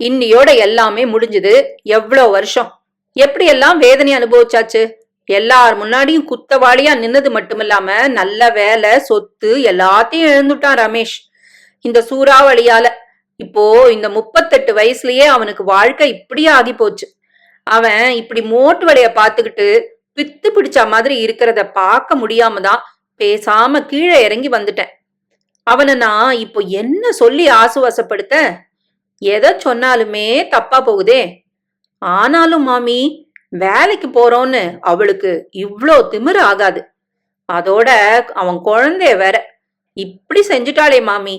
இன்னியோட எல்லாமே முடிஞ்சது. எவ்வளோ வருஷம்? எப்படி எல்லாம் வேதனை அனுபவிச்சாச்சு? எல்லார் முன்னாடியும் குத்தவாளியா நின்னது மட்டுமில்லாம நல்ல வேலை சொத்து எல்லாத்தையும் எழுந்துட்டான் ரமேஷ். இந்த சூறாவளியால. இப்போ இந்த முப்பத்தெட்டு வயசுலயே அவனுக்கு வாழ்க்கை இப்படியே ஆகி போச்சு அவன் இப்படி மோட்டு வலைய பாத்துக்கிட்டு பித்து பிடிச்ச மாதிரி இருக்கிறத பார்க்க முடியாம தான் பேசாம கீழே இறங்கி வந்துட்டேன். அவனை நான் இப்போ என்ன சொல்லி ஆசுவாசப்படுத்த எதை சொன்னாலுமே தப்பா போகுதே. ஆனாலும் மாமி வேலைக்கு போறோன்னு அவளுக்கு இவ்வளோ திமிரு ஆகாது. அதோட அவன் குழந்தைய வேற இப்படி செஞ்சுட்டாளே மாமி.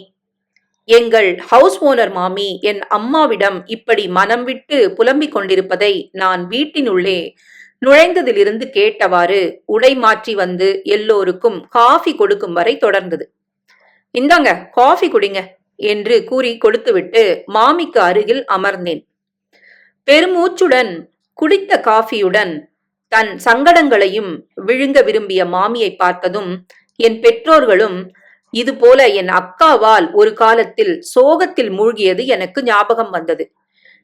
எங்கள் ஹவுஸ் ஓனர் மாமி என் அம்மாவிடம் இப்படி மனம் விட்டு புலம்பிக் கொண்டிருப்பதை நான் வீட்டினுள்ளே நுழைந்ததிலிருந்து கேட்டவாறு உடை மாற்றி வந்து எல்லோருக்கும் காஃபி கொடுக்கும் வரை தொடர்ந்தது. இந்தாங்க காஃபி குடிங்க. என்று கூறி கொடுத்துவிட்டு மாமிக்கு அருகில் அமர்ந்தேன். பெருமூச்சுடன் குடித்த காஃபியுடன் தன் சங்கடங்களையும் விழுங்க விரும்பிய மாமியை பார்த்ததும் என் பெற்றோர்களும் இது போல என் அக்காவால் ஒரு காலத்தில் சோகத்தில் மூழ்கியது எனக்கு ஞாபகம் வந்தது.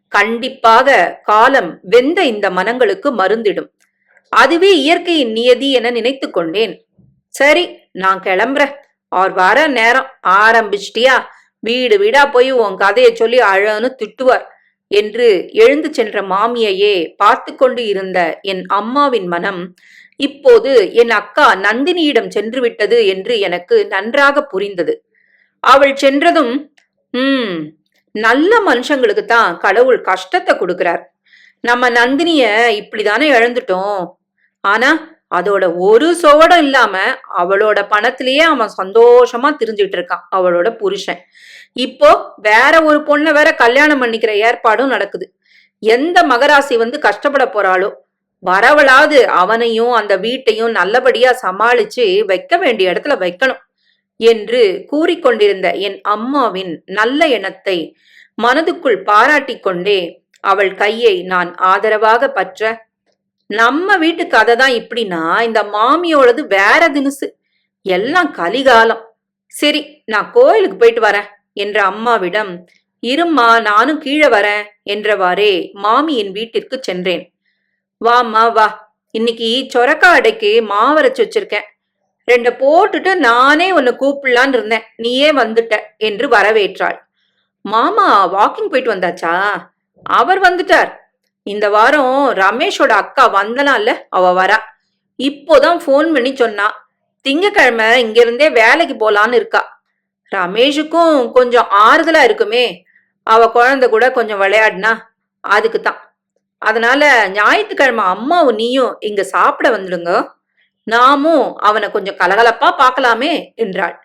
கண்டிப்பாக காலம் வெந்த இந்த மனங்களுக்கு மருந்திடும். அதுவே இயற்கையின் நியதி என நினைத்து கொண்டேன் சரி நான் கிளம்புறேன். அவர் வர நேரம். ஆரம்பிச்சிட்டியா? வீடு வீடா போய் உன் கதையை சொல்லி அழன்னு திட்டுவார் என்று எழுந்து சென்ற மாமியையே பார்த்து கொண்டு இருந்த என் அம்மாவின் மனம் இப்போது என் அக்கா நந்தினியிடம் சென்று விட்டது என்று எனக்கு நன்றாக புரிந்தது. அவள் சென்றதும் ம் நல்ல மனுஷங்களுக்கு தான் கடவுள் கஷ்டத்தை கொடுக்கிறார். நம்ம நந்தினிய இப்படிதானே இழந்துட்டோம். ஆனா அதோட ஒரு சோடம் இல்லாம அவளோட பணத்திலேயே அவன் சந்தோஷமா திரிஞ்சிட்டு இருக்கான் அவளோட புருஷன். இப்போ வேற ஒரு பொண்ணை வேற கல்யாணம் பண்ணிக்கிற ஏற்பாடும் நடக்குது. எந்த மகராசி வந்து கஷ்டப்பட போறாளோ வரவளாவது அவனையும் அந்த வீட்டையும் நல்லபடியா சமாளிச்சு வைக்க வேண்டிய இடத்துல வைக்கணும் என்று கூறிக்கொண்டிருந்த என் அம்மாவின் நல்ல எண்ணத்தை மனதுக்குள் பாராட்டி கொண்டே அவள் கையை நான் ஆதரவாக பற்ற நம்ம வீட்டு கதை தான் இப்படின்னா இந்த மாமியோடது வேற தினுசு. எல்லாம் கலிகாலம். சரி நான் கோயிலுக்கு போயிட்டு வரேன் என்ற அம்மாவிடம் இரும்மா நானும் கீழே வரேன் என்றவாறே மாமியின் வீட்டிற்கு சென்றேன். வாம்மா வா. இன்னைக்கு சொரக்கா அடைக்கு மாவரைச்சு வச்சிருக்கேன். ரெண்ட போட்டுட்டு நானே உன்னை கூப்பிடலான்னு இருந்தேன். நீயே வந்துட்ட என்று வரவேற்றாள். மாமா வாக்கிங் போயிட்டு வந்தாச்சா? அவர் வந்துட்டார். இந்த வாரம் ரமேஷோட அக்கா வந்தனால அவ வரா. இப்போதான் ஃபோன் பண்ணி சொன்னா திங்கக்கிழமை இங்கிருந்தே வேலைக்கு போலான்னு இருக்கா. ரமேஷுக்கும் கொஞ்சம் ஆறுதலா இருக்குமே அவ குழந்தை கூட கொஞ்சம் விளையாடினா அதுக்கு தான் அதனால ஞாயிற்றுக்கிழமை அம்மாவும் நீயும் இங்க சாப்பிட வந்துடுங்க. நாமும் அவனை கொஞ்சம் கலகலப்பா பார்க்கலாமே என்றாள்.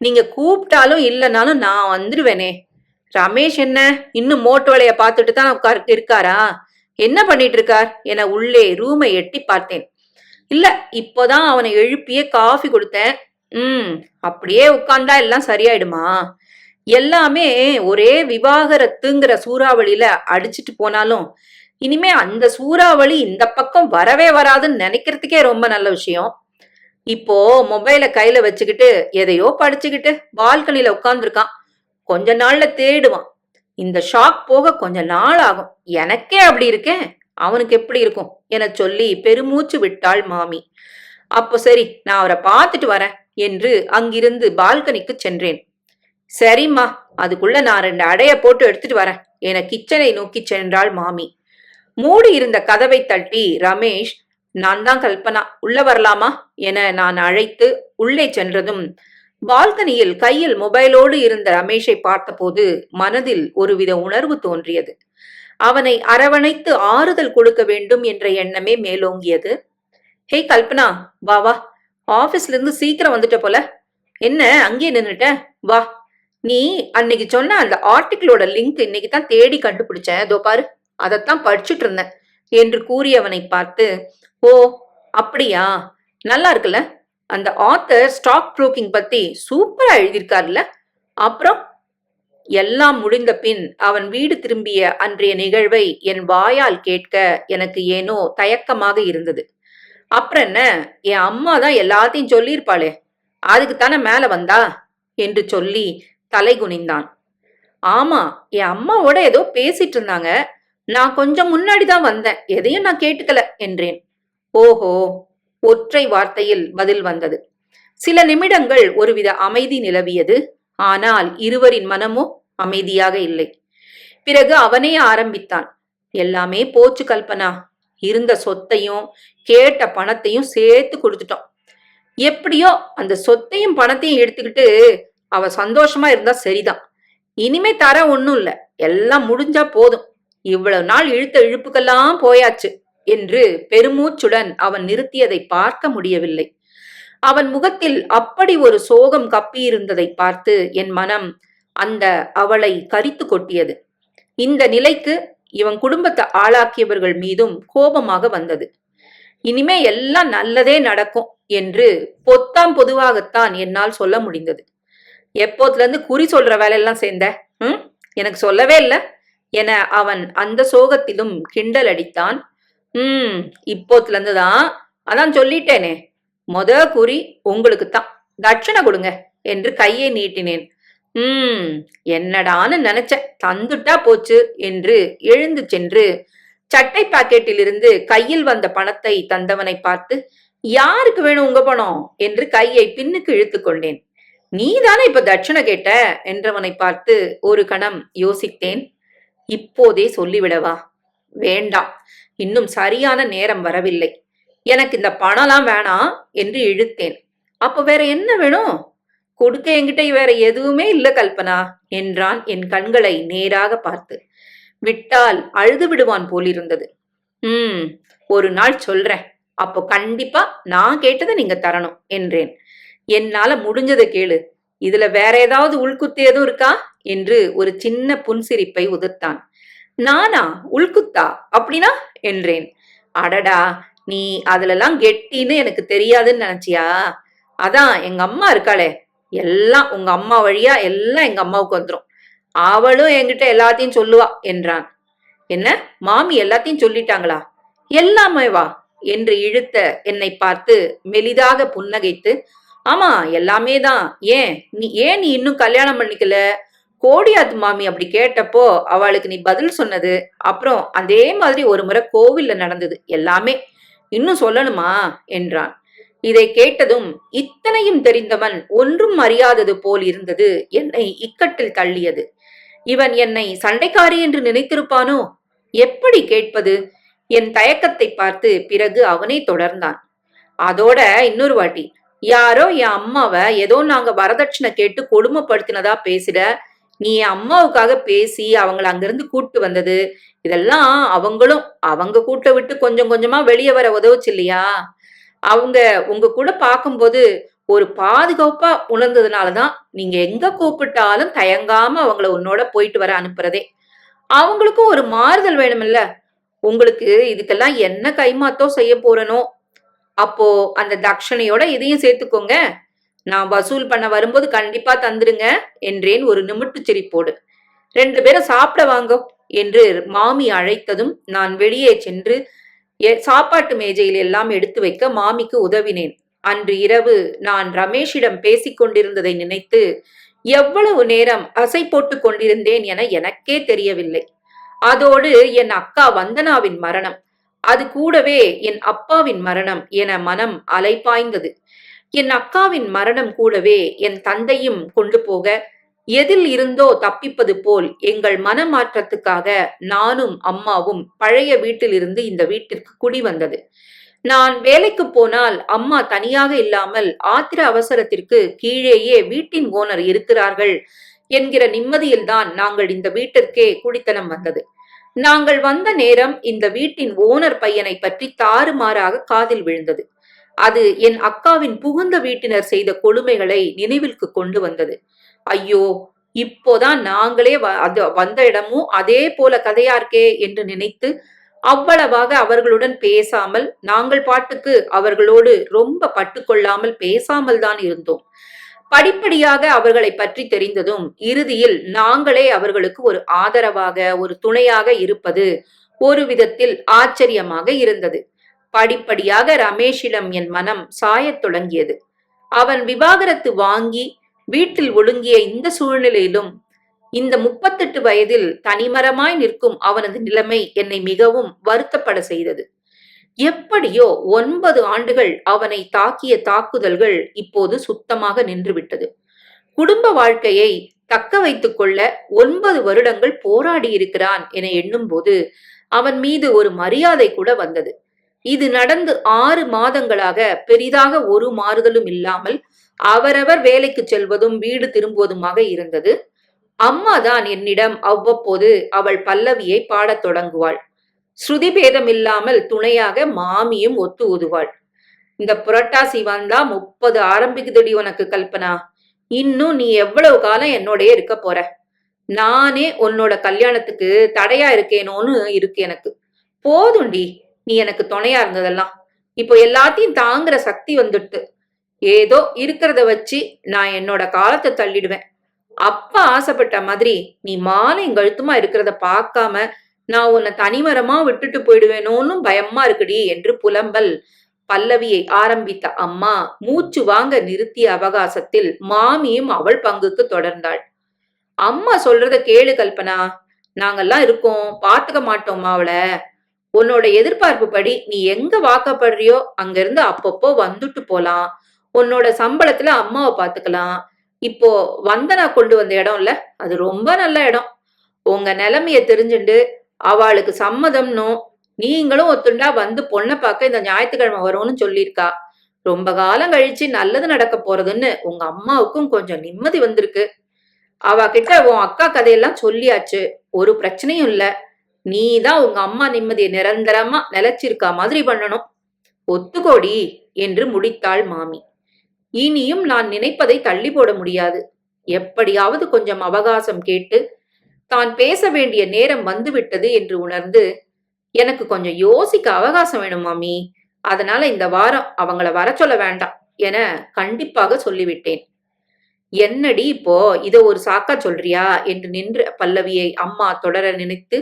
நீங்க கூப்பிட்டாலும் இல்லைனாலும் நான் வந்துடுவேனே. ரமேஷ் என்ன இன்னும் மோட்டு வலைய பார்த்துட்டு தான் உட்கார் இருக்காரா? என்ன பண்ணிட்டு இருக்கார் என உள்ளே ரூமை எட்டி பார்த்தேன். இல்ல இப்போதான் அவனை எழுப்பியே காஃபி கொடுத்தேன். ம் அப்படியே உட்கார்ந்தா எல்லாம் சரியாயிடுமா? எல்லாமே ஒரே விவாகரத்துங்கிற சூறாவளியில அடிச்சிட்டு போனாலும் இனிமே அந்த சூறாவளி இந்த பக்கம் வரவே வராதுன்னு நினைக்கிறதுக்கே ரொம்ப நல்ல விஷயம். இப்போ மொபைல கையில வச்சுக்கிட்டு எதையோ படிச்சுக்கிட்டு பால்கனில உட்காந்துருக்கான் கொஞ்ச நாள்ல தேடுவான். இந்த ஷாக் போக கொஞ்ச நாள் ஆகும். எனக்கே அப்படி இருக்கேன் அவனுக்கு எப்படி இருக்கும்? என சொல்லி பெருமூச்சு விட்டாள் மாமி. அப்போ சரி நான் அவரை பார்த்துட்டு வரேன் என்று அங்கிருந்து பால்கனிக்கு சென்றேன். சரிம்மா அதுக்குள்ள நான் ரெண்டு அடைய போட்டு எடுத்துட்டு வரேன் என கிச்சனை நோக்கி சென்றாள் மாமி. மூடி இருந்த கதவை தட்டி ரமேஷ் நான் தான் கல்பனா. உள்ள வரலாமா? என நான் அழைத்து உள்ளே சென்றதும் பால்கனியில் கையில் மொபைலோடு இருந்த ரமேஷை பார்த்தபோது மனதில் ஒருவித உணர்வு தோன்றியது. அவனை அரவணைத்து ஆறுதல் கொடுக்க வேண்டும் என்ற எண்ணமே மேலோங்கியது. ஹே கல்பனா வா வா. ஆபீஸ்ல இருந்து சீக்கிரம் வந்துட்ட போல. என்ன அங்கேயே நின்னுட்ட? வா. நீ அன்னைக்கு சொன்ன அந்த ஆர்டிக்கிளோட லிங்க் இன்னைக்கு தான் தேடி கண்டுபிடிச்சேன். அதோ பாரு. அதைத்தான் படிச்சுட்டு இருந்தேன். என்று கூறியவனை பார்த்து ஓ அப்படியா? நல்லா இருக்குல்ல? அந்த ஆத்தர் ஸ்டாக் புரோக்கிங் பத்தி சூப்பரா எழுதியிருக்காருல்ல. அப்புறம் எல்லாம் முடிந்த பின் அவன் வீடு திரும்பிய அன்றைய நிகழ்வை என் வாயால் கேட்க எனக்கு ஏனோ தயக்கமாக இருந்தது. அப்புறம் என்ன என் அம்மா தான் எல்லாத்தையும் சொல்லியிருப்பாளே அதுக்கு தானே மேல வந்தா? என்று சொல்லி தலை குனிந்தான். ஆமா என் அம்மாவோட ஏதோ பேசிட்டு இருந்தாங்க. நான் கொஞ்சம் முன்னாடி தான் வந்தேன். எதையும் நான் கேட்டுக்கல என்றேன். ஓஹோ ஒற்றை வார்த்தையில் பதில் வந்தது. சில நிமிடங்கள் ஒருவித அமைதி நிலவியது. ஆனால் இருவரின் மனமோ அமைதியாக இல்லை. பிறகு அவனே ஆரம்பித்தான். எல்லாமே போச்சு கல்பனா. இருந்த சொத்தையும் கேட்ட பணத்தையும் சேர்த்து கொடுத்துட்டோம் எப்படியோ அந்த சொத்தையும் பணத்தையும் எடுத்துக்கிட்டு அவ சந்தோஷமா இருந்தா சரிதான். இனிமே தர ஒண்ணும் இல்ல. எல்லாம் முடிஞ்சா போதும். இவ்வளவு நாள் இழுத்த இழுப்புக்கெல்லாம் போயாச்சு. என்று பெருமூச்சுடன் அவன் நிறுத்தியதை பார்க்க முடியவில்லை. அவன் முகத்தில் அப்படி ஒரு சோகம் கப்பியிருந்ததை பார்த்து என் மனம் அந்த அவளை கரித்து கொட்டியது. இந்த நிலைக்கு இவன் குடும்பத்தை ஆளாக்கியவர்கள் மீதும் கோபமாக வந்தது. இனிமே எல்லாம் நல்லதே நடக்கும் என்று பொத்தாம் பொதுவாகத்தான் என்னால் சொல்ல முடிந்தது. எப்போதுல இருந்து குறி சொல்ற வேலையெல்லாம் சேர்ந்த ம்? எனக்கு சொல்லவே இல்லை என அவன் அந்த சோகத்திலும் கிண்டல் அடித்தான். ம் இப்போத்துல இருந்து தான் அதான் சொல்லிட்டேனே. மொத குறி உங்களுக்கு தான் தட்சணை கொடுங்க என்று கையை நீட்டினேன். ம் என்னடான்னு நினைச்சேன். தந்துட்டா போச்சு என்று எழுந்து சென்று சட்டை பாக்கெட்டிலிருந்து கையில் வந்த பணத்தை தந்தவனை பார்த்து யாருக்கு வேணும் உங்க பணம்? என்று கையை பின்னுக்கு இழுத்து கொண்டேன். நீதானே இப்ப தட்சணை கேட்ட? என்றவனை பார்த்து ஒரு கணம் யோசித்தேன். இப்போதே சொல்லிவிடவா? வேண்டாம். இன்னும் சரியான நேரம் வரவில்லை. எனக்கு இந்த பணம்லாம் வேணாம் என்று இழுத்தேன். அப்ப வேற என்ன வேணும்? கொடுக்க என்கிட்ட வேற எதுவுமே இல்ல கல்பனா என்றான் என் கண்களை நேராக பார்த்து. விட்டால் அழுது விடுவான் போலிருந்தது. ம் ஒரு நாள் சொல்றேன். அப்போ கண்டிப்பா நான் கேட்டதை நீங்க தரணும் என்றேன். என்னால முடிஞ்சதை கேளு. இதுல வேற ஏதாவது உள்குத்து எதுவும் இருக்கா? என்று ஒரு சின்ன புன்சிரிப்பை உதிர்த்தான். நானா உள்குத்தா அப்படின்னா என்றேன். அடடா நீ அதுலலாம் கெட்டின்னு எனக்கு தெரியாதுன்னு நினைச்சியா? அதான் எங்க அம்மா இருக்காளே. எல்லாம் உங்க அம்மா வழியா எல்லாம் எங்க அம்மாவுக்கு வந்துரும். அவளும் என்கிட்ட எல்லாத்தையும் சொல்லுவா என்றான். என்ன? மாமி எல்லாத்தையும் சொல்லிட்டாங்களா? எல்லாமே வா என்று இழுத்த என்னை பார்த்து மெலிதாக புன்னகைத்து ஆமா எல்லாமே தான். ஏன்? நீ ஏன் நீ இன்னும் கல்யாணம் பண்ணிக்கல? கோடியாத்து மாமி அப்படி கேட்டப்போ அவளுக்கு நீ பதில் சொன்னது அப்புறம் அதே மாதிரி ஒரு முறை கோவில்ல நடந்தது. எல்லாமே இன்னும் சொல்லணுமா? என்றான். இதை கேட்டதும் இத்தனையும் தெரிந்தவன் ஒன்றும் அறியாதது போல் இருந்தது. என்னை இக்கட்டில் தள்ளியது. இவன் என்னை சண்டைக்காரி என்று நினைத்திருப்பானோ? எப்படி கேட்பது? என் தயக்கத்தை பார்த்து பிறகு அவனே தொடர்ந்தான். அதோட இன்னொரு வாட்டி யாரோ என் அம்மாவை ஏதோ நாங்க வரதட்சணை கேட்டு கொடுமைப்படுத்தினதா பேசிட நீ அம்மாவுக்காக பேசி அவங்கள அங்கிருந்து கூட்டு வந்தது. இதெல்லாம் அவங்களும் அவங்க கூட்ட விட்டு கொஞ்சம் கொஞ்சமா வெளியே வர உதவுச்சு இல்லையா? அவங்க உங்க கூட பார்க்கும்போது ஒரு பாதுகாப்பா உணர்ந்ததுனாலதான் நீங்க எங்க கூப்பிட்டாலும் தயங்காம அவங்கள உன்னோட போயிட்டு வர அனுப்புறதே. அவங்களுக்கும் ஒரு மாறுதல் வேணுமில்ல. உங்களுக்கு இதுக்கெல்லாம் என்ன கைமாத்தோ செய்ய போறனோ? அப்போ அந்த தட்சணையோட இதையும் சேர்த்துக்கோங்க. நான் வசூல் பண்ண வரும்போது கண்டிப்பா தந்துருங்க என்றேன் ஒரு நிமிட்டு சிரிப்போடு. ரெண்டு பேரும் சாப்பிட வாங்க என்று மாமி அழைத்ததும் நான் வெளியே சென்று எ- சாப்பாட்டு மேஜையில் எல்லாம் எடுத்து வைக்க மாமிக்கு உதவினேன். அன்று இரவு நான் ரமேஷிடம் பேசிக் கொண்டிருந்ததை நினைத்து எவ்வளவு நேரம் அசை போட்டு கொண்டிருந்தேன் என எனக்கே தெரியவில்லை. அதோடு என் அக்கா வந்தனாவின் மரணம் அது கூடவே என் அப்பாவின் மரணம் என மனம் அலைபாய்ந்தது. என் அக்காவின் மரணம் கூடவே என் தந்தையும் கொண்டு போக எதில் இருந்தோ தப்பிப்பது போல் எங்கள் மனமாற்றத்துக்காக நானும் அம்மாவும் பழைய வீட்டிலிருந்து இந்த வீட்டிற்கு குடி வந்தது. நான் வேலைக்கு போனால் அம்மா தனியாக இல்லாமல் ஆத்திர அவசரத்திற்கு கீழேயே வீட்டின் ஓனர் இருக்கிறார்கள் என்கிற நிம்மதியில்தான் நாங்கள் இந்த வீட்டிற்கே குடித்தனம் வந்தது. நாங்கள் வந்த நேரம் இந்த வீட்டின் ஓனர் பையனை பற்றி தாறுமாறாக காதில் விழுந்தது. அது என் அக்காவின் புகுந்த வீட்டினர் செய்த கொடுமைகளை நினைவிற்கு கொண்டு வந்தது. ஐயோ இப்போதான் நாங்களே வ- அது வந்த இடமும் அதே போல கதையா இருக்கே என்று நினைத்து அவ்வளவாக அவர்களுடன் பேசாமல் நாங்கள் பாட்டுக்கு அவர்களோடு ரொம்ப பட்டுக்கொள்ளாமல் பேசாமல் தான் இருந்தோம். படிப்படியாக அவர்களை பற்றி தெரிந்ததும் இறுதியில் நாங்களே அவர்களுக்கு ஒரு ஆதரவாக ஒரு துணையாக இருப்பது ஒரு விதத்தில் ஆச்சரியமாக இருந்தது. படிப்படியாக ரமேஷிடம் என் மனம் சாயத் தொடங்கியது. அவன் விவாகரத்து வாங்கி வீட்டில் ஒடுங்கிய இந்த சூழ்நிலையிலும் இந்த முப்பத்தெட்டு வயதில் தனிமரமாய் நிற்கும் அவனது நிலைமை என்னை மிகவும் வருத்தப்பட செய்தது. எப்படியோ ஒன்பது ஆண்டுகள் அவனை தாக்கிய தாக்குதல்கள் இப்போது சுத்தமாக நின்றுவிட்டது. குடும்ப வாழ்க்கையை தக்க வைத்துக் கொள்ள ஒன்பது வருடங்கள் போராடி இருக்கிறான் என எண்ணும்போது அவன் மீது ஒரு மரியாதை கூட வந்தது. இது நடந்து ஆறு மாதங்களாக பெரிதாக ஒரு மாறுதலும் இல்லாமல் அவரவர் வேலைக்கு செல்வதும் வீடு திரும்புவதுமாக இருந்தது. அம்மாதான் என்னிடம் அவ்வப்போது அவள் பல்லவியை பாடத் தொடங்குவாள். ஸ்ருதி பேதம் இல்லாமல் துணையாக மாமியும் ஒத்து ஊதுவாள். இந்த புரட்டாசி வந்தா முப்பது ஆரம்பிக்குதுடி உனக்கு கல்பனா. இன்னும் நீ எவ்வளவு காலம் என்னோடய இருக்க போற? நானே உன்னோட கல்யாணத்துக்கு தடையா இருக்கேனோன்னு இருக்கு எனக்கு. போதும்டி. நீ எனக்கு துணையா இருந்ததெல்லாம். இப்போ எல்லாத்தையும் தாங்குற சக்தி வந்துட்டு. ஏதோ இருக்கிறத வச்சு நான் என்னோட காலத்தை தள்ளிடுவேன். அப்பா ஆசைப்பட்ட மாதிரி நீ மாலையும் கழுத்துமா இருக்கிறத பார்க்காம நான் உன்னை தனிமரமா விட்டுட்டு போயிடுவேனோன்னு பயமா இருக்குடி என்று புலம்பல். பல்லவியை ஆரம்பித்த அம்மா மூச்சு வாங்க நிறுத்திய அவகாசத்தில் மாமியும் அவள் பங்குக்கு தொடர்ந்தாள். அம்மா சொல்றத கேளு கல்பனா. நாங்கெல்லாம் இருக்கோம். பாத்துக்க மாட்டோமா அவளை உன்னோட எதிர்பார்ப்பு படி நீ எங்க வாக்கப்படுறியோ அங்கிருந்து அப்பப்போ வந்துட்டு போலாம். உன்னோட சம்பளத்துல அம்மாவை பாத்துக்கலாம். இப்போ வந்தனா கொண்டு வந்த இடம் இல்ல? அது ரொம்ப நல்ல இடம். உங்க நிலைமைய தெரிஞ்சுண்டு அவளுக்கு சம்மதம்னும் நீங்களும் ஒத்துண்டா வந்து பொண்ணை பார்க்க இந்த ஞாயிற்றுக்கிழமை வரும்னு சொல்லியிருக்கா. ரொம்ப காலம் கழிச்சு நல்லது நடக்க போறதுன்னு உங்க அம்மாவுக்கும் கொஞ்சம் நிம்மதி வந்திருக்கு. அவ கிட்ட உன் அக்கா கதையெல்லாம் சொல்லியாச்சு. ஒரு பிரச்சனையும் இல்லை. நீ தான் உங்க அம்மா நிம்மதியை நிரந்தரமா நிலைச்சிருக்கா மாதிரி பண்ணணும். ஒத்துக்கோடி என்று முடித்தாள் மாமி. இனியும் நான் நினைப்பதை தள்ளி போட முடியாது. எப்படியாவது கொஞ்சம் அவகாசம் கேட்டு தான் பேச வேண்டிய நேரம் வந்துவிட்டது என்று உணர்ந்து எனக்கு கொஞ்சம் யோசிக்க அவகாசம் வேணும் மாமி. அதனால இந்த வாரம் அவங்கள வர சொல்ல வேண்டாம் என கண்டிப்பாக சொல்லிவிட்டேன். என்னடி இப்போ இதை ஒரு சாக்கா சொல்றியா? என்று நின்ற பல்லவியை அம்மா தொடர நினைத்து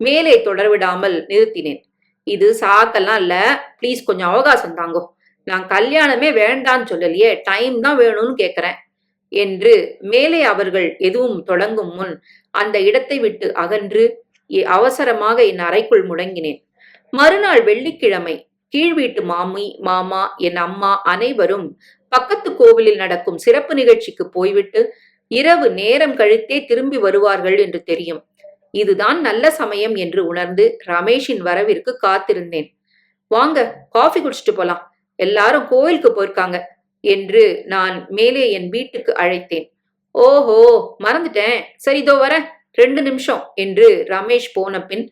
மேலே தொடர்விடாமல் நிறுத்தினேன். இது சாக்கெல்லாம் இல்ல ப்ளீஸ் கொஞ்சம் அவகாசம் தாங்கோ. நான் கல்யாணமே வேண்டான்னு சொல்லலையே டைம் தான் வேணும்னு கேக்குறேன். என்று மேலே அவர்கள் எதுவும் தொடங்கும் முன் அந்த இடத்தை விட்டு அகன்று அவசரமாக என் அறைக்குள் முடங்கினேன். மறுநாள் வெள்ளிக்கிழமை கீழ் வீட்டு மாமி மாமா என் அம்மா அனைவரும் பக்கத்து கோவிலில் நடக்கும் சிறப்பு நிகழ்ச்சிக்கு போய்விட்டு இரவு நேரம் கழித்தே திரும்பி வருவார்கள் என்று தெரியும். இதுதான் நல்ல சமயம் என்று உணர்ந்து ரமேஷின் வரவிற்கு காத்திருந்தேன். வாங்க காஃபி குடிச்சிட்டு போலாம். எல்லாரும் கோயிலுக்கு போயிருக்காங்க என்று நான் மேலே என் வீட்டுக்கு அழைத்தேன். ஓஹோ மறந்துட்டேன். சரி இதோ வர. ரெண்டு நிமிஷம் என்று ரமேஷ் போன பின்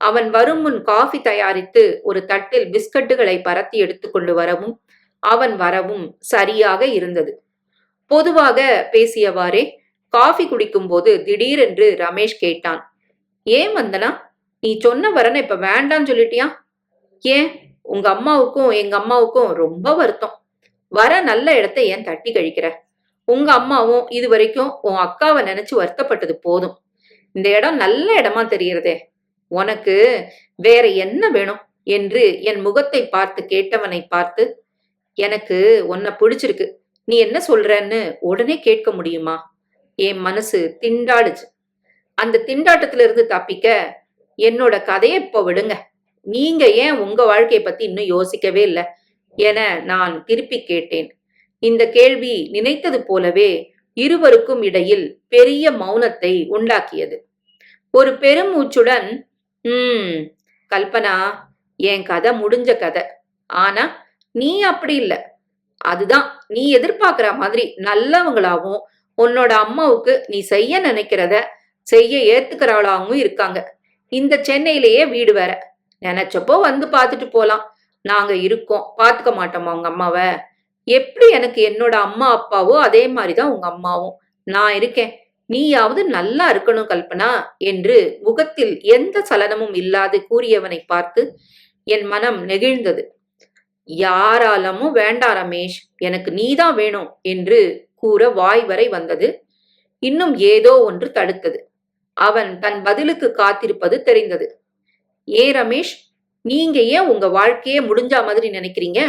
அவன் வரும் முன் காஃபி தயாரித்து ஒரு தட்டில் பிஸ்கட்டுகளை பரத்தி எடுத்துக்கொண்டு வரவும் அவன் வரவும் சரியாக இருந்தது. பொதுவாக பேசியவாறே காஃபி குடிக்கும்போது திடீரென்று ரமேஷ் கேட்டான். ஏன் வந்தனா? நீ சொன்ன வரன இப்ப வேண்டான்னு சொல்லிட்டியா? ஏன்? உங்க அம்மாவுக்கும் எங்க அம்மாவுக்கும் ரொம்ப வருத்தம். வர நல்ல இடத்த ஏன் தட்டி கழிக்கிற? உங்க அம்மாவும் இது வரைக்கும் உன் அக்காவை நினைச்சு வருத்தப்பட்டது போதும். இந்த இடம் நல்ல இடமா தெரியறதே. உனக்கு வேற என்ன வேணும்? என்று என் முகத்தை பார்த்து கேட்டவனை பார்த்து எனக்கு உன்னை பிடிச்சிருக்கு. நீ என்ன சொல்றன்னு உடனே கேட்க முடியுமா? என் மனசு திண்டாடுச்சு. அந்த திண்டாட்டத்திலிருந்து தப்பிக்க என்னோட கதையை இப்போ விடுங்க. நீங்க ஏன் உங்க வாழ்க்கையை பத்தி இன்னும் யோசிக்கவே இல்லை? என நான் திருப்பி கேட்டேன். இந்த கேள்வி நினைத்தது போலவே இருவருக்கும் இடையில் பெரிய மௌனத்தை உண்டாக்கியது. ஒரு பெருமூச்சுடன் ம் கல்பனா என் கதை முடிஞ்ச கதை. ஆனா நீ அப்படி இல்லை. அதுதான் நீ எதிர்பார்க்கிற மாதிரி நல்லவங்களாவும் உன்னோட அம்மாவுக்கு நீ செய்ய நினைக்கிறத செய்ய ஏத்துக்கிறவளாகவும் இருக்காங்க. இந்த சென்னையிலேயே வீடு வேற. நினைச்சப்போ வந்து பார்த்துட்டு போலாம். நாங்க இருக்கோம். பாத்துக்க மாட்டோமா உங்க அம்மாவை? எப்படி எனக்கு என்னோட அம்மா அப்பாவோ அதே மாதிரிதான் உங்க அம்மாவும். நான் இருக்கேன். நீயாவது நல்லா இருக்கணும் கல்பனா என்று முகத்தில் எந்த சலனமும் இல்லாது கூறியவனை பார்த்து என் மனம் நெகிழ்ந்தது. யாராலமும் வேண்டாம் ரமேஷ் எனக்கு நீதான் வேணும் என்று கூற வாய் வரை வந்தது. இன்னும் ஏதோ ஒன்று தடுத்தது. அவன் தன் பதிலுக்கு காத்திருப்பது தெரிந்தது. ஏ ரமேஷ் நீங்க ஏன் உங்க வாழ்க்கையே முடிஞ்சா மாதிரி நினைக்கிறீங்க?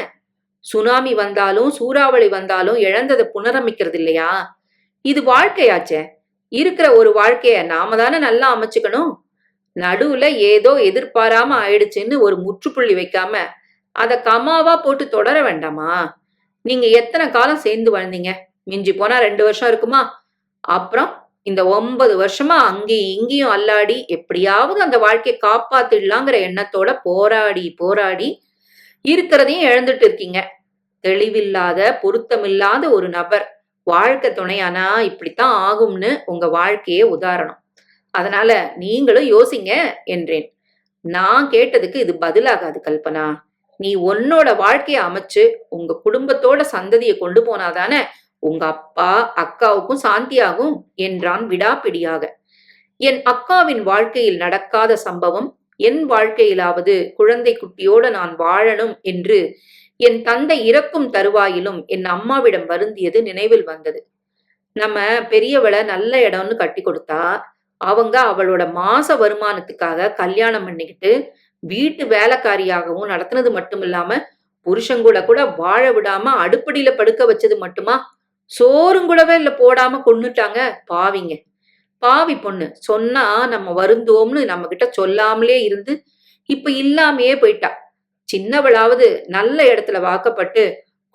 சுனாமி வந்தாலும் சூறாவளி வந்தாலும் இழந்ததை புனரமைக்கிறது இல்லையா இது வாழ்க்கையாச்சே. இருக்கிற ஒரு வாழ்க்கைய நாம தானே நல்லா அமைச்சுக்கணும்? நடுவுல ஏதோ எதிர்பாராம ஆயிடுச்சுன்னு ஒரு முற்றுப்புள்ளி வைக்காம அத கமாவா போட்டு தொடர வேண்டாமா? நீங்க எத்தனை காலம் சேர்ந்து வாழ்ந்தீங்க? மிஞ்சி போனா ரெண்டு வருஷம் இருக்குமா? அப்புறம் இந்த ஒன்பது வருஷமா அங்கேயும் இங்கேயும் அல்லாடி எப்படியாவது அந்த வாழ்க்கையை காப்பாத்திடலாங்கிற எண்ணத்தோட போராடி போராடி இருக்கிறதையும் இழந்துட்டு இருக்கீங்க. தெளிவில்லாத பொருத்தமில்லாத ஒரு நபர் வாழ்க்கை துணையானா இப்படித்தான் ஆகும்னு உங்க வாழ்க்கையே உதாரணம். அதனால நீங்களும் யோசிங்க என்றேன். நான் கேட்டதுக்கு இது பதிலாகாது கல்பனா. நீ உன்னோட வாழ்க்கையை அமைச்சு உங்க குடும்பத்தோட சந்ததியை கொண்டு போனாதானே உங்க அப்பா அக்காவுக்கும் சாந்தியாகும் என்றான் விடாப்பிடியாக. என் அக்காவின் வாழ்க்கையில் நடக்காத சம்பவம் என் வாழ்க்கையிலாவது குழந்தை குட்டியோட நான் வாழணும் என்று என் தந்தை இறக்கும் தருவாயிலும் என் அம்மாவிடம் வருந்தியது நினைவில் வந்தது. நம்ம பெரியவளை நல்ல இடம்னு கட்டி கொடுத்தா அவங்க அவளோட மாச வருமானத்துக்காக கல்யாணம் பண்ணிக்கிட்டு வீட்டு வேலைக்காரியாகவும் நடத்தினது மட்டும் இல்லாம புருஷங்கூட கூட வாழ விடாம அடுப்படியில படுக்க வச்சது மட்டுமா? சோறும் கூடவே இல்ல போடாம கொன்னுட்டாங்க பாவிங்க. பாவி பொண்ணு சொன்னா நம்ம வருந்தோம்னு நம்ம கிட்ட சொல்லாமலே இருந்து இப்ப இல்லாமையே போயிட்டா. சின்னவளாவது நல்ல இடத்துல வாக்கப்பட்டு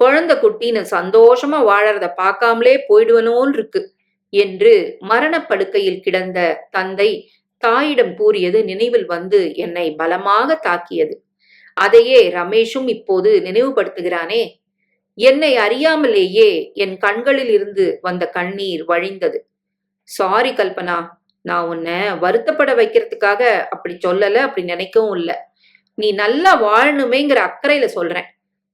குழந்தை குட்டின்னு சந்தோஷமா வாழறத பார்க்காமலே போயிடுவனோன்னு இருக்கு என்று மரணப்படுக்கையில் கிடந்த தந்தை தாயிடம் கூறியது நினைவில் வந்து என்னை பலமாக தாக்கியது. அதையே ரமேஷும் இப்போது நினைவுபடுத்துகிறானே என்னை அறியாமலேயே என் கண்களில் இருந்து வந்த கண்ணீர் வழிந்தது. சாரி கல்பனா நான் உன்னை வருத்தப்பட வைக்கிறதுக்காக அப்படி சொல்லல அப்படி நினைக்கவும் இல்லை. நீ நல்லா வாழணுமேங்கிற அக்கறையில சொல்றேன்.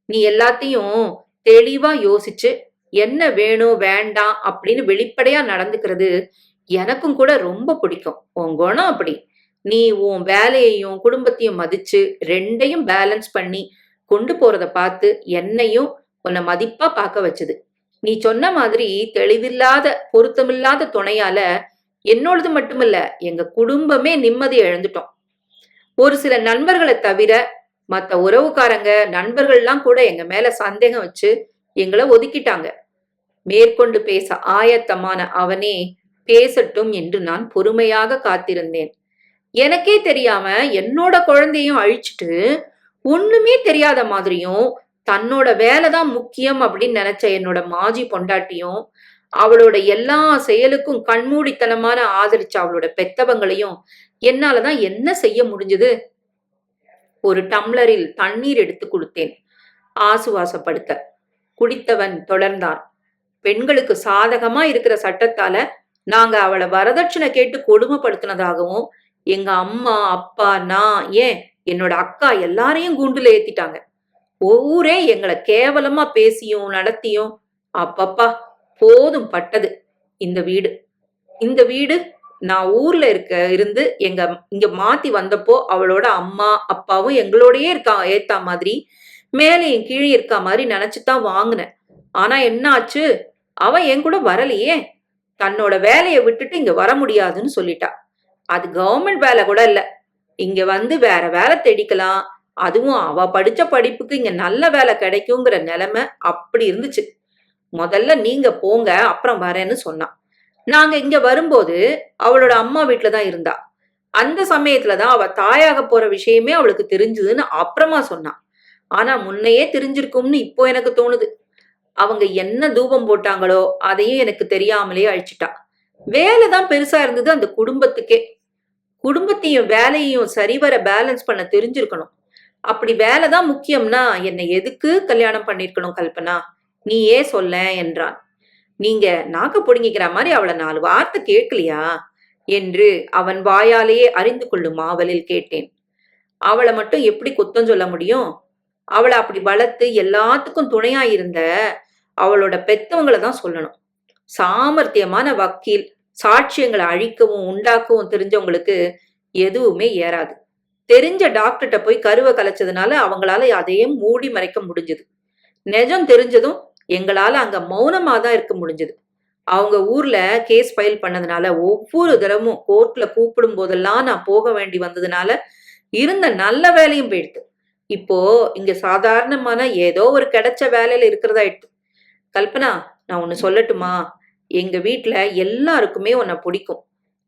நீ எல்லாத்தையும் தெளிவா யோசிச்சு என்ன வேணும் வேண்டாம் அப்படின்னு வெளிப்படையா நடந்துக்கிறது எனக்கும் கூட ரொம்ப பிடிக்கும். உன் குணம் அப்படி. நீ உன் வேலையையும் குடும்பத்தையும் மதிச்சு ரெண்டையும் பேலன்ஸ் பண்ணி கொண்டு போறத பார்த்து என்னையும் உன்னை மதிப்பா பார்க்க வச்சது. நீ சொன்ன மாதிரி தெளிவில்லாத பொருத்தமில்லாத துணையால என்னோடது மட்டுமில்ல எங்க குடும்பமே நிம்மதி இழந்துட்டோம். ஒரு சில நண்பர்களை தவிர மத்த உறவுக்காரங்க நண்பர்கள்லாம் கூட எங்க மேல சந்தேகம் வச்சு எங்களை ஒதுக்கிட்டாங்க. மேற்கொண்டு பேச ஆயத்தமான அவனே பேசட்டும் என்று நான் பொறுமையாக காத்திருந்தேன். எனக்கே தெரியாம என்னோட குழந்தையும் அழிச்சிட்டு ஒண்ணுமே தெரியாத மாதிரியும் தன்னோட வேலை தான் முக்கியம் அப்படின்னு நினைச்ச என்னோட மாஜி பொண்டாட்டியும் அவளோட எல்லா செயலுக்கும் கண்மூடித்தனமான ஆதரிச்ச அவளோட பெத்தவங்களையும் என்னாலதான் என்ன செய்ய முடிஞ்சது? ஒரு டம்ளரில் தண்ணீர் எடுத்து கொடுத்தேன். ஆசுவாசப்படுத்த. குடித்தவன் தொடர்ந்தான். பெண்களுக்கு சாதகமா இருக்கிற சட்டத்தால நாங்க அவளை வரதட்சணை கேட்டு கொடுமைப்படுத்தினதாகவும் எங்க அம்மா அப்பா நான் ஏன் என்னோட அக்கா எல்லாரையும் கூண்டுல ஏத்திட்டாங்க. ஊரே எங்களை கேவலமா பேசியும் நடத்தியும் அப்பப்பா போதும் பட்டது. இந்த வீடு. இந்த வீடு நான் ஊர்ல இருக்க இருந்து எங்க இங்க மாத்தி வந்தப்போ அவளோட அம்மா அப்பாவும் எங்களோடயே இருக்கா ஏத்தா மாதிரி. மேலையும் கீழே இருக்கா மாதிரி நினைச்சுதான் வாங்கினேன். ஆனா என்ன ஆச்சு அவன் என் கூட வரலையே. தன்னோட வேலையை விட்டுட்டு இங்க வர முடியாதுன்னு சொல்லிட்டா. அது கவர்மெண்ட் வேலை கூட இல்ல. இங்க வந்து வேற வேலை தேடிக்கலாம். அதுவும் அவ படிச்ச படிப்புக்கு இங்க நல்ல வேலை கிடைக்குங்கிற நிலைமை அப்படி இருந்துச்சு. முதல்ல நீங்க போங்க அப்புறம் வரேன்னு சொன்னான் நாங்க இங்க வரும்போது அவளோட அம்மா வீட்டுல தான் இருந்தா. அந்த சமயத்துல தான் அவ தாயாக போற விஷயமே அவளுக்கு தெரிஞ்சதுன்னு அப்புறமா சொன்னான் ஆனா முன்னையே தெரிஞ்சிருக்கும்னு இப்போ எனக்கு தோணுது. அவங்க என்ன தூபம் போட்டாங்களோ அதையும் எனக்கு தெரியாமலே அழிச்சிட்டா. வேலை தான் பெருசா இருந்தது அந்த குடும்பத்துக்கே. குடும்பத்தையும் வேலையையும் சரிவர பேலன்ஸ் பண்ண தெரிஞ்சிருக்கணும். அப்படி வேலை தான் முக்கியம்னா என்னை எதுக்கு கல்யாணம் பண்ணிருக்கணும் கல்பனா? நீயே சொல்ல என்றான். நீங்க நாக்க புடுங்கிக்கிற மாதிரி அவளை நாலு வார்த்தை கேட்கலையா? என்று அவன் வாயாலேயே அறிந்து கொள்ளும் ஆவலில் கேட்டேன். அவளை மட்டும் எப்படி குத்தம் சொல்ல முடியும்? அவளை அப்படி வளர்த்து எல்லாத்துக்கும் துணையா இருந்த அவளோட பெத்தவங்களை தான் சொல்லணும். சாமர்த்தியமான வக்கீல் சாட்சியங்களை அழிக்கவும் உண்டாக்கவும் தெரிஞ்சவங்களுக்கு எதுவுமே ஏறாது. தெரிஞ்ச டாக்டர்கிட்ட போய் கருவை கலைச்சதுனால அவங்களால அதையும் மூடி மறைக்க முடிஞ்சது. நிஜம் தெரிஞ்சதும் எங்களால அங்க மௌனமா தான் இருக்க முடிஞ்சது. அவங்க ஊர்ல கேஸ் ஃபைல் பண்ணதுனால ஒவ்வொரு தடவும் கோர்ட்ல கூப்பிடும் போதெல்லாம் நான் போக வேண்டி வந்ததுனால இருந்த நல்ல வேலையும் போயிடுது. இப்போ இங்க சாதாரணமான ஏதோ ஒரு கிடைச்ச வேலையில இருக்கிறதாயிடுது. கல்பனா நான் ஒன்னு சொல்லட்டுமா? எங்க வீட்டுல எல்லாருக்குமே உன்னை பிடிக்கும்.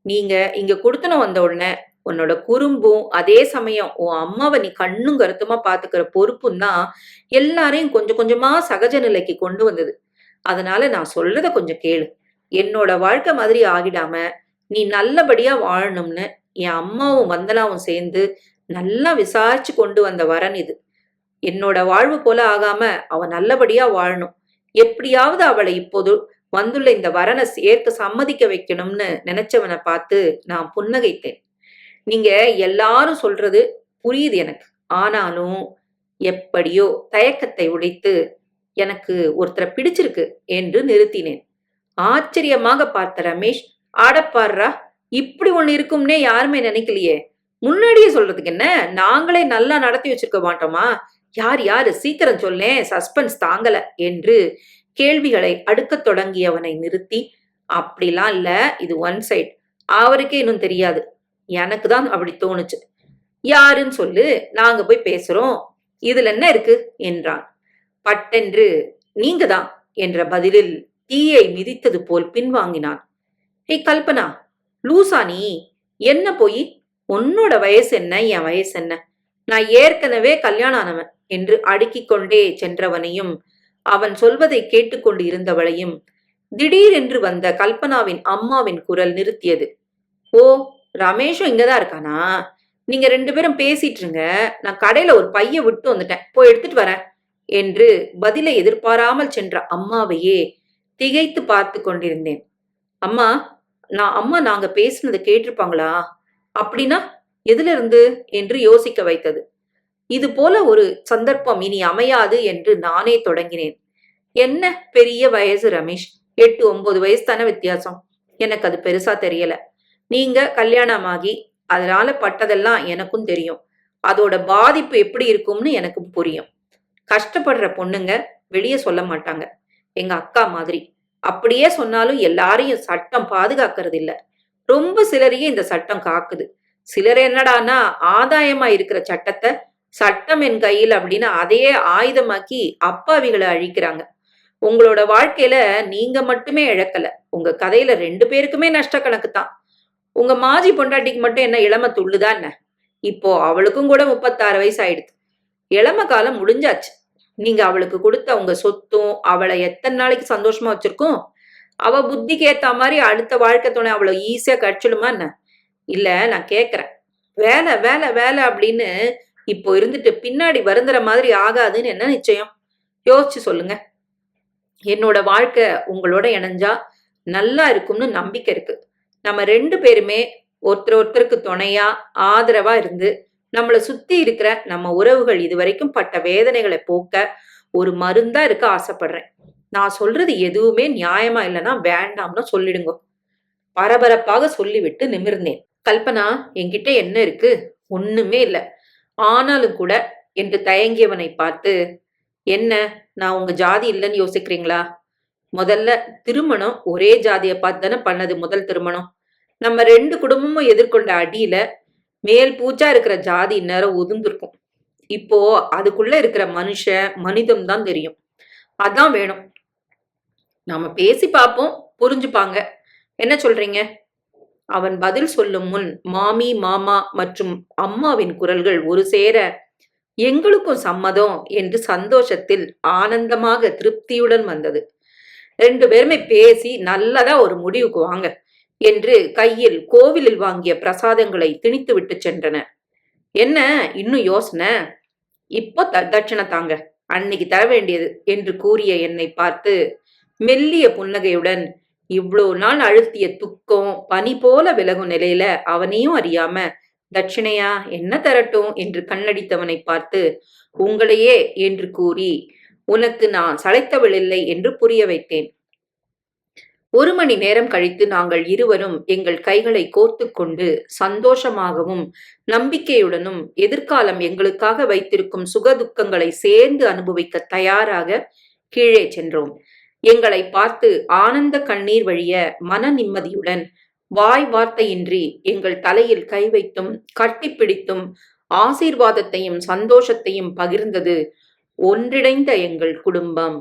நீங்க இங்க கொடுத்துன வந்த உடனே உன்னோட குறும்பும் அதே சமயம் உன் அம்மாவை நீ கண்ணும் கருத்துமா பாத்துக்கிற பொறுப்பும் தான் எல்லாரையும் கொஞ்சம் கொஞ்சமா சகஜ நிலைக்கு கொண்டு வந்தது. அதனால நான் சொல்றத கொஞ்சம் கேளு. என்னோட வாழ்க்கை மாதிரி ஆகிடாம நீ நல்லபடியா வாழணும்னு என் அம்மாவும் வந்தனாவும் சேர்ந்து நல்லா விசாரிச்சு கொண்டு வந்த வரன் இது. என்னோட வாழ்வு போல ஆகாம அவ நல்லபடியா வாழணும். எப்படியாவது அவளை இப்போது வந்துள்ள இந்த வரனை சேர்க்க சம்மதிக்க வைக்கணும்னு நினைச்சவனை பார்த்து நான் புன்னகைத்தேன். நீங்க எல்லாரும் சொல்றது புரியுது எனக்கு. ஆனாலும் எப்படியோ தயக்கத்தை உடைத்து எனக்கு ஒருத்தரை பிடிச்சிருக்கு என்று நிறுத்தினேன். ஆச்சரியமாக பார்த்த ரமேஷ் ஆடப்பாடுறா இப்படி ஒண்ணு இருக்கும்னே யாருமே நினைக்கலையே. முன்னாடியே சொல்றதுக்கு என்ன? நாங்களே நல்லா நடத்தி வச்சிருக்க மாட்டோமா? யார் யாரு? சீக்கிரம் சொல்லேன் சஸ்பென்ஸ் தாங்கல என்று கேள்விகளை அடுக்கத் தொடங்கியவனை நிறுத்தி அப்படிலாம் இல்ல இது ஒன் சைட். அவருக்கே இன்னும் தெரியாது. எனக்கு தான் அப்படி தோணுச்சு. யாருன்னு சொல்லு நாங்க போய் பேசுறோம். இதுல என்ன இருக்கு? என்றான். பட்டென்று நீங்க தான் என்ற பதிலில் தீயை மிதித்தது போல் பின்வாங்கினான். ஹே கல்பனா லூசா நீ என்ன போய்? உன்னோட வயசு என்ன? என் வயசு என்ன? நான் ஏற்கனவே கல்யாணம் ஆனவன் என்று அடுக்கிக் கொண்டே சென்றவனையும் அவன் சொல்வதை கேட்டுக்கொண்டு இருந்தவளையும் திடீரென்று வந்த கல்பனாவின் அம்மாவின் குரல் நிறுத்தியது. ஓ ரமேஷும் இங்கதான் இருக்கானா? நீங்க ரெண்டு பேரும் பேசிட்டு இருங்க நான் கடையில ஒரு பைய விட்டு வந்துட்டேன். போய் எடுத்துட்டு வரேன் என்று பதிலை எதிர்பாராமல் சென்ற அம்மாவையே திகைத்து பார்த்து கொண்டிருந்தேன். அம்மா நான் அம்மா நாங்க பேசுனதை கேட்டிருப்பாங்களா? அப்படின்னா எதுல இருந்து என்று யோசிக்க வைத்தது. இது போல ஒரு சந்தர்ப்பம் இனி அமையாது என்று நானே தொடங்கினேன். என்ன பெரிய வயசு ரமேஷ்? எட்டு ஒன்பது வயசு தானே வித்தியாசம். எனக்கு அது பெருசா தெரியல. நீங்க கல்யாணமாகி அதனால பட்டதெல்லாம் எனக்கும் தெரியும். அதோட பாதிப்பு எப்படி இருக்கும்னு எனக்கு புரியும். கஷ்டப்படுற பொண்ணுங்க வெளியே சொல்ல மாட்டாங்க. எங்க அக்கா மாதிரி. அப்படியே சொன்னாலும் எல்லாரையும் சட்டம் பாதுகாக்கிறது இல்ல. ரொம்ப சிலரையே இந்த சட்டம் காக்குது. சிலர் என்னடானா ஆதாயமா இருக்கிற சட்டத்தை சட்டம் என் கையில் அப்படின்னு அதையே ஆயுதமாக்கி அப்பாவிகளை அழிக்கிறாங்க. உங்களோட வாழ்க்கையில நீங்க மட்டுமே இழக்கல. உங்க கதையில ரெண்டு பேருக்குமே நஷ்ட கணக்கு தான். உங்க மாஜி பொண்டாட்டிக்கு மட்டும் என்ன இளம துள்ளுதான் என்ன? இப்போ அவளுக்கும் கூட முப்பத்தாறு வயசு ஆயிடுது இளம காலம் முடிஞ்சாச்சு. நீங்க அவளுக்கு கொடுத்த உங்க சொத்தும் அவளை எத்தனை நாளைக்கு சந்தோஷமா வச்சிருக்கோம்? அவ புத்திக்கு ஏத்த மாதிரி அடுத்த வாழ்க்கை துணை அவ்வளவு ஈஸியா கடிச்சிடுமா என்ன? இல்ல நான் கேக்குறேன். வேலை வேலை வேலை அப்படின்னு இப்போ இருந்துட்டு பின்னாடி வருந்துற மாதிரி ஆகாதுன்னு என்ன நிச்சயம்? யோசிச்சு சொல்லுங்க. என்னோட வாழ்க்கை உங்களோட இணைஞ்சா நல்லா இருக்கும்னு நம்பிக்கை இருக்கு. நம்ம ரெண்டு பேருமே ஒருத்தர் ஒருத்தருக்கு துணையா ஆதரவா இருந்து நம்மளை சுத்தி இருக்கிற நம்ம உறவுகள் இதுவரைக்கும் பட்ட வேதனைகளை போக்க ஒரு மருந்தா இருக்க ஆசைப்படுறேன். நான் சொல்றது எதுவுமே நியாயமா இல்லைன்னா வேண்டாம்னு சொல்லிடுங்க. பரபரப்பாக சொல்லிவிட்டு நிமிர்ந்தேன். கல்பனா என்கிட்ட என்ன இருக்கு? ஒண்ணுமே இல்லை. ஆனாலும் கூட என்று தயங்கியவனை பார்த்து என்ன? நான் உங்க ஜாதி இல்லைன்னு யோசிக்கிறீங்களா? முதல்ல திருமணம் ஒரே ஜாதியை பார்த்து தானே பண்ணது முதல் திருமணம். நம்ம ரெண்டு குடும்பமும் எதிர்கொண்ட அடியில மேல் பூச்சா இருக்கிற ஜாதி இந்நேரம் உதிர்ந்திருக்கும். இப்போ அதுக்குள்ள இருக்கிற மனுஷன் மனிதம் தான் தெரியும். அதான் வேணும். நாம பேசி பார்ப்போம் புரிஞ்சுப்பாங்க. என்ன சொல்றீங்க? அவன் பதில் சொல்லும் முன் மாமி மாமா மற்றும் அம்மாவின் குரல்கள் ஒரு சேர எங்களுக்கும் சம்மதம் என்று சந்தோஷத்தில் ஆனந்தமாக திருப்தியுடன் வந்தது. ரெண்டு பேருமே பேசி நல்லதா ஒரு முடிவுக்கு வாங்க என்று கையில் கோவிலில் வாங்கிய பிரசாதங்களை திணித்து விட்டு சென்றன. என்ன இன்னும் யோசனை? இப்போ த தட்சணை தாங்க. அன்னைக்கு தர வேண்டியது என்று கூறிய என்னை பார்த்து மெல்லிய புன்னகையுடன் இவ்வளோ நாள் அழுத்திய துக்கம் பனி போல விலகும் நிலையில அவனையும் அறியாம தட்சிணையா என்ன தரட்டும்? என்று கண்ணடித்தவனை பார்த்து உங்களையே என்று கூறி உனக்கு நான் சளைத்தவள் இல்லை என்று புரிய வைத்தேன். ஒரு மணி நேரம் கழித்து நாங்கள் இருவரும் எங்கள் கைகளை கோர்த்து கொண்டு சந்தோஷமாகவும் நம்பிக்கையுடனும் எதிர்காலம் எங்களுக்காக வைத்திருக்கும் சுகதுக்கங்களை சேர்ந்து அனுபவிக்க தயாராக கீழே சென்றோம். எங்களை பார்த்து ஆனந்த கண்ணீர் வழிய மன நிம்மதியுடன் வாய் வார்த்தையின்றி எங்கள் தலையில் கை வைத்தும் கட்டிப்பிடித்தும் ஆசீர்வாதத்தையும் சந்தோஷத்தையும் பகிர்ந்தது. ஒன்றிணைந்த எங்கள் குடும்பம்.